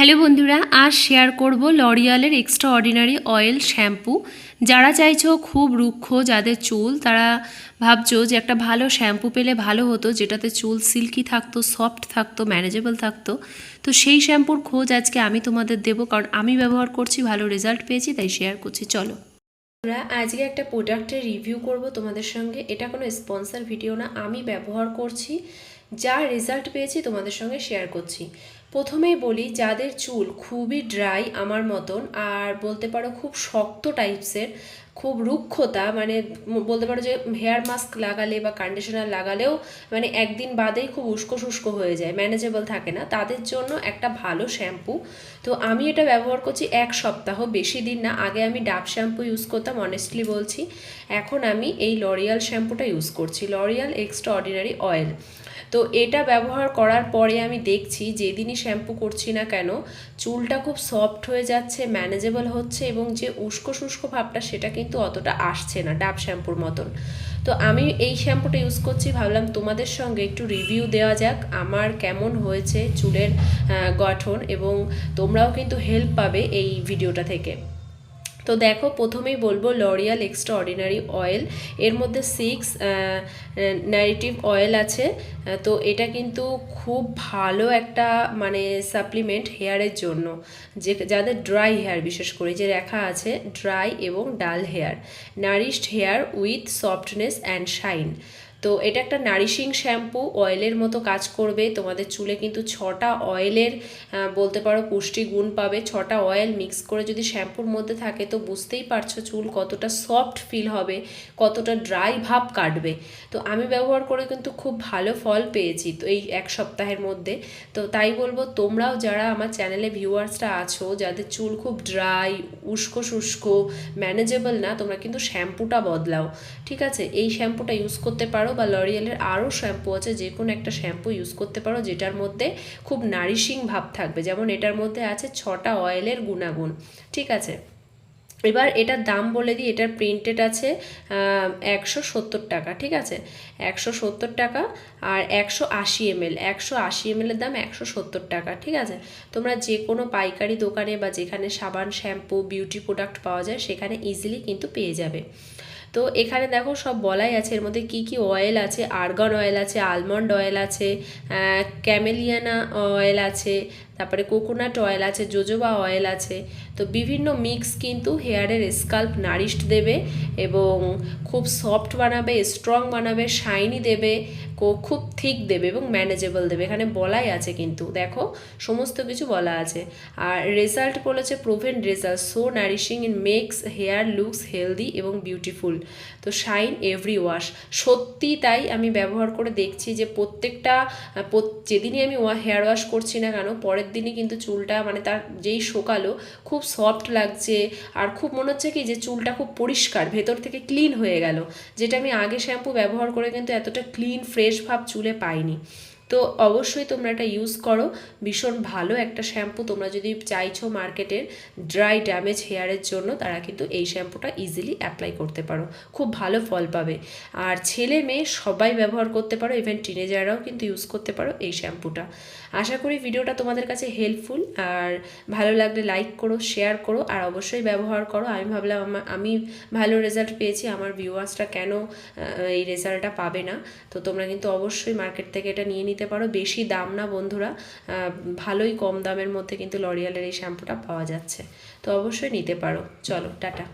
Hello বন্ধুরা, আজ share করব লরিয়ালের এক্সট্রা অর্ডিনারি অয়েল শ্যাম্পু যারা চাইছো খুব রুক্ষ, যাদের চুল, তারা ভাবছ যে একটা ভালো শ্যাম্পু পেলে ভালো হতো, যেটাতে চুল সিল্কি থাকতো সফট থাকতো ম্যানেজেবল থাকতো। তো সেই শ্যাম্পুর খোঁজ আজকে আমি তোমাদের দেবো, কারণ আমি ব্যবহার করছি, ভালো রেজাল্ট পেয়েছি, তাই শেয়ার করছি, চলো। আমরা আজকে একটা প্রোডাক্টের রিভিউ করব তোমাদের সঙ্গে। এটা কোনো স্পন্সার ভিডিও না, আমি ব্যবহার করছি, যা রেজাল্ট পেয়েছি তোমাদের সঙ্গে শেয়ার করছি। প্রথমেই বলি, যাদের চুল খুবই ড্রাই আমার মতন, আর বলতে পারো খুব শক্ত টাইপসের খুব রুক্ষতা মানে বলতে পারো যে হেয়ার মাস্ক লাগালে বা কন্ডিশনার লাগালেও মানে একদিন বাদেই খুব উস্কো শুষ্ক হয়ে যায় ম্যানেজেবল থাকে না। তাদের জন্য একটা ভালো শ্যাম্পু তো আমি এটা ব্যবহার করছি এক সপ্তাহ, বেশি দিন না। আগে আমি ডাব শ্যাম্পু ইউজ করতাম অনেস্টলি বলছি। এখন আমি এই লরিয়াল শ্যাম্পুটা ইউজ করছি। লরিয়াল এক্সট্রা অর্ডিনারি অয়েল তো এটা ব্যবহার করার পরে আমি দেখছি যেদিনই শ্যাম্পু করছি না কেন, চুলটা খুব সফট হয়ে যাচ্ছে ম্যানেজেবল হচ্ছে এবং যে উস্কো শুষ্ক ভাবটা সেটা কিন্তু অতটা আসছে না, ডাব শ্যাম্পুর মতন। তো আমি এই শ্যাম্পুটা ইউজ করছি, ভাবলাম তোমাদের সঙ্গে একটু রিভিউ দেওয়া যাক, আমার কেমন হয়েছে চুলের গঠন এবং তোমরাও কিন্তু হেল্প পাবে এই ভিডিওটা থেকে। তো দেখো, প্রথমেই বলব লরিয়াল এক্সট্রা অর্ডিনারি অয়েল এর মধ্যে সিক্স ন্যারেটিভ অয়েল আছে। তো এটা কিন্তু খুব ভালো একটা মানে সাপ্লিমেন্ট হেয়ারের জন্য। যে, যাদের ড্রাই হেয়ার বিশেষ করে, যে রেখা আছে ড্রাই এবং dull hair nourished hair with softness and shine তো এটা একটা নারিশিং শ্যাম্পু অয়েলের মতো কাজ করবে। তোমাদের চুলে কিন্তু ছটা অয়েলের বলতে পারো পুষ্টি গুণ পাবে। ছটা অয়েল মিক্স করে যদি শ্যাম্পুর মধ্যে থাকে তো বুঝতেই পারছ চুল কতটা সফট ফিল হবে, কতটা ড্রাই ভাব কাটবে। তো আমি ব্যবহার করে কিন্তু খুব ভালো ফল পেয়েছি তো এই এক সপ্তাহের মধ্যে। তো তাই বলব তোমরাও যারা আমার চ্যানেলে ভিউয়ার্সরা আছো, যাদের চুল খুব ড্রাই উস্কো শুষ্কো ম্যানেজেবল না, তোমরা কিন্তু শ্যাম্পুটা বদলাও। ঠিক আছে? এই শ্যাম্পুটা ইউজ করতে পারো। বা লরিয়ালের আরও শ্যাম্পু আছে যে কোনো একটা শ্যাম্পু ইউজ করতে পারো, যেটার মধ্যে খুব নারিশিং ভাব থাকবে। যেমন এটার মধ্যে আছে ছটা অয়েলের গুণাগুণ, ঠিক আছে? এবার এটার দাম বলে দিই, এটার প্রিন্টেড আছে একশো সত্তর টাকা, ঠিক আছে? একশো সত্তর টাকা আর একশো আশি এমএল, একশো আশি এমএলের দাম একশো সত্তর টাকা, ঠিক আছে? তোমরা যে কোনো পাইকারি দোকানে বা যেখানে সাবান শ্যাম্পু বিউটি প্রোডাক্ট পাওয়া যায়, সেখানে ইজিলি কিন্তু পেয়ে যাবে। তো এখানে দেখো সব বলাই আছে। এর মধ্যে কি কি অয়েল আছে? আর্গন অয়েল আছে আলমন্ড অয়েল আছে ক্যামেলিয়ানা অয়েল আছে, তারপরে কোকোনাট অয়েল আছে জোজোবা অয়েল আছে। তো বিভিন্ন মিক্স কিন্তু হেয়ারের স্কাল্প নারিশ দেবে এবং খুব সফট বানাবে স্ট্রং বানাবে শাইনি দেবে। খুব থিক দেবে এবং ম্যানেজেবল দেবে। এখানে বলাই আছে কিন্তু। দেখো, সমস্ত কিছু বলা আছে। আর রেজাল্ট বলেছে proven result so nourishing in makes hair looks healthy এবং বিউটিফুল তো শাইন এভরি ওয়াশ সত্যি তাই আমি ব্যবহার করে দেখছি যে প্রত্যেকটা যেদিনই আমি হেয়ার ওয়াশ করছি না কেন, পরের দিনই কিন্তু চুলটা মানে তার যেই শোকালো, খুব সফট লাগছে। আর খুব মনে হচ্ছে কি যে চুলটা খুব পরিষ্কার, ভেতর থেকে ক্লিন হয়ে গেল। যেটা আমি আগে শ্যাম্পু ব্যবহার করে কিন্তু এতটা ক্লিন ফ্রেশ ভাব চুলে পাইনি। তো অবশ্যই তোমরা এটা ইউজ করো। ভীষণ ভালো একটা শ্যাম্পু তোমরা যদি চাইছো মার্কেটের ড্রাই ড্যামেজ হেয়ারের জন্য, তারা কিন্তু এই শ্যাম্পুটা ইজিলি অ্যাপ্লাই করতে পারো। খুব ভালো ফল পাবে। আর ছেলে মেয়ে সবাই ব্যবহার করতে পারো ইভেন টিনেজাররাও কিন্তু ইউজ করতে পারো এই শ্যাম্পুটা আশা করি ভিডিওটা তোমাদের কাছে হেল্পফুল আর ভালো লাগলে লাইক করো শেয়ার করো, আর অবশ্যই ব্যবহার করো। আমি ভাবলাম, আমা- আমি ভালো রেজাল্ট পেয়েছি। আমার ভিউয়ার্সরা কেন এই রেজাল্টটা পাবে না? তো তোমরা কিন্তু অবশ্যই মার্কেট থেকে এটা নিয়ে নিতে পারো। বেশি দাম না বন্ধুরা ভালোই কম দামের মধ্যে কিন্তু লরিয়ালের এই শ্যাম্পুটা পাওয়া যাচ্ছে। তো অবশ্যই নিতে পারো। চলো, টাটা।